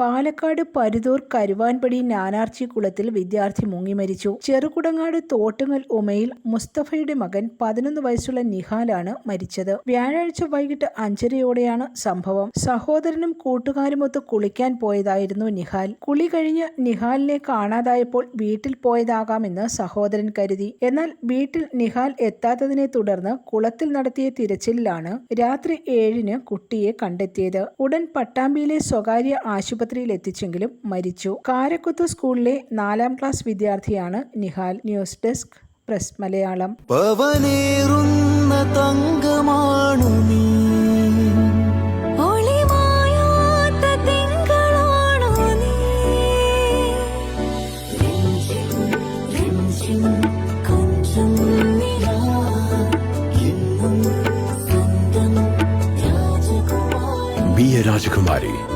പാലക്കാട് പരുതൂർ കരുവാൻപടി നാനാർച്ചി കുളത്തിൽ വിദ്യാർത്ഥി മുങ്ങി മരിച്ചു. ചെറുകുടങ്ങാട് തോട്ടുങ്ങൽ ഉമയിൽ മുസ്തഫയുടെ മകൻ പതിനൊന്ന് വയസ്സുള്ള നിഹാലാണ് മരിച്ചത്. വ്യാഴാഴ്ച വൈകിട്ട് അഞ്ചരയോടെയാണ് സംഭവം. സഹോദരനും കൂട്ടുകാരുമൊത്ത് കുളിക്കാൻ പോയതായിരുന്നു നിഹാൽ. കുളി കഴിഞ്ഞ് നിഹാലിനെ കാണാതായപ്പോൾ വീട്ടിൽ പോയതാകാമെന്ന് സഹോദരൻ കരുതി. എന്നാൽ വീട്ടിൽ നിഹാൽ എത്താത്തതിനെ തുടർന്ന് കുളത്തിൽ നടത്തിയ തിരച്ചിലാണ് രാത്രി ഏഴിന് കുട്ടിയെ കണ്ടെത്തിയത്. ഉടൻ പട്ടാമ്പിയിലെ സ്വകാര്യ ആശുപത്രിയിൽ എത്തിച്ചെങ്കിലും മരിച്ചു. കാരക്കുത്ത് സ്കൂളിലെ നാലാം ക്ലാസ് വിദ്യാർത്ഥിയാണ് Nihal news desk press Malayalam. തങ്കമാണു നീ. രാജകുമാരി.